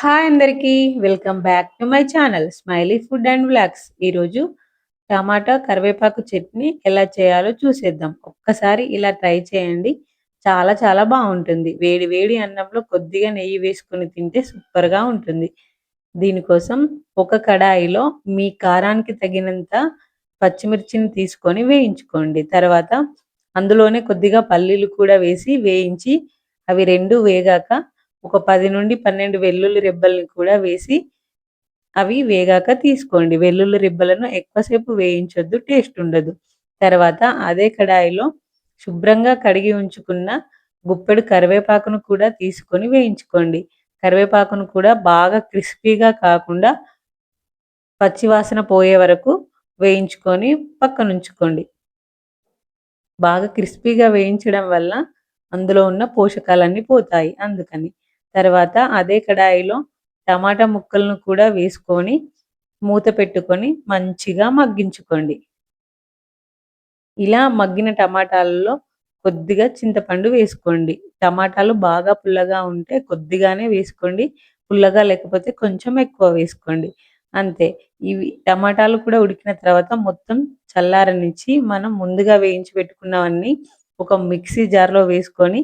Hi అందరికీ welcome back to my channel smiley food and vlogs. ఈరోజు టమాటా కరివేపాకు చట్నీ ఎలా చేయాలో చూసేద్దాం. ఒక్కసారి ఇలా ట్రై చేయండి. చాలా చాలా బాగుంటుంది. వేడి వేడి అన్నంలో కొద్దిగా నెయ్యి వేసుకొని తింటే సూపర్గా ఉంటుంది. దీనికోసం ఒక కడాయిలో మీ కారానికి తగినంత పచ్చిమిర్చిని తీసుకొని వేయించుకోండి. తర్వాత అందులోనే కొద్దిగా పల్లీలు కూడా వేసి వేయించి అవి రెండు వేగాక ఒక పది నుండి పన్నెండు వెల్లుల్లి రెబ్బల్ని కూడా వేసి అవి వేగాక తీసుకోండి. వెల్లుల్లి రిబ్బలను ఎక్కువసేపు వేయించొద్దు టేస్ట్ ఉండదు. తర్వాత అదే కడాయిలో శుభ్రంగా కడిగి ఉంచుకున్న గుప్పెడు కరివేపాకును కూడా తీసుకొని వేయించుకోండి. కరివేపాకును కూడా బాగా క్రిస్పీగా కాకుండా పచ్చివాసన పోయే వరకు వేయించుకొని పక్కనుంచుకోండి. బాగా క్రిస్పీగా వేయించడం వల్ల అందులో ఉన్న పోషకాలన్నీ పోతాయి. అందుకని తర్వాత అదే కడాయిలో టమాటా ముక్కలను కూడా వేసుకొని మూత పెట్టుకొని మంచిగా మగ్గించుకోండి. ఇలా మగ్గిన టమాటాలలో కొద్దిగా చింతపండు వేసుకోండి. టమాటాలు బాగా పుల్లగా ఉంటే కొద్దిగానే వేసుకోండి. పుల్లగా లేకపోతే కొంచెం ఎక్కువ వేసుకోండి. అంతే. ఇవి టమాటాలు కూడా ఉడికిన తర్వాత మొత్తం చల్లారనిచ్చి మనం ముందుగా వేయించి పెట్టుకున్నవన్నీ ఒక మిక్సీ జార్లో వేసుకొని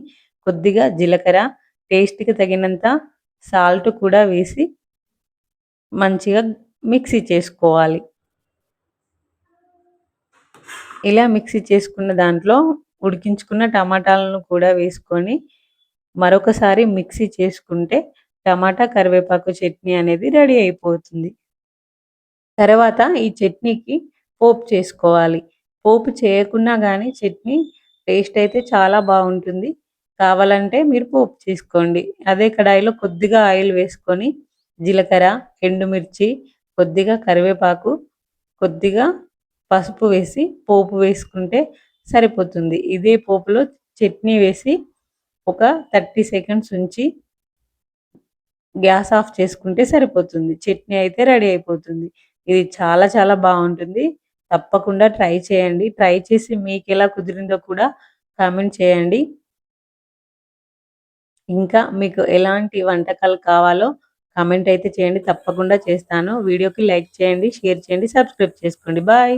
కొద్దిగా జీలకర్ర టేస్ట్కి తగినంత సాల్ట్ కూడా వేసి మంచిగా మిక్సీ చేసుకోవాలి. ఇలా మిక్సీ చేసుకున్న దాంట్లో ఉడికించుకున్న టమాటాలను కూడా వేసుకొని మరొకసారి మిక్సీ చేసుకుంటే టమాటా కరివేపాకు చట్నీ అనేది రెడీ అయిపోతుంది. తర్వాత ఈ చట్నీకి పోపు చేసుకోవాలి. పోపు చేయకున్నా కానీ చట్నీ టేస్ట్ అయితే చాలా బాగుంటుంది. కావాలంటే మీరు పోపు చేసుకోండి. అదే కడాయిలో కొద్దిగా ఆయిల్ వేసుకొని జీలకర్ర ఎండుమిర్చి కొద్దిగా కరివేపాకు కొద్దిగా పసుపు వేసి పోపు వేసుకుంటే సరిపోతుంది. ఇదే పోపులో చట్నీ వేసి ఒక థర్టీ సెకండ్స్ ఉంచి గ్యాస్ ఆఫ్ చేసుకుంటే సరిపోతుంది. చట్నీ అయితే రెడీ అయిపోతుంది. ఇది చాలా చాలా బాగుంటుంది. తప్పకుండా ట్రై చేయండి. ట్రై చేసి మీకు ఎలా కుదిరిందో కూడా కామెంట్ చేయండి. ఇంకా మీకు ఎలాంటి వంటకాలు కావాలో కామెంట్ అయితే చేయండి. తప్పకుండా చేస్తాను. వీడియోకి లైక్ చేయండి షేర్ చేయండి సబ్స్క్రైబ్ చేసుకోండి. బాయ్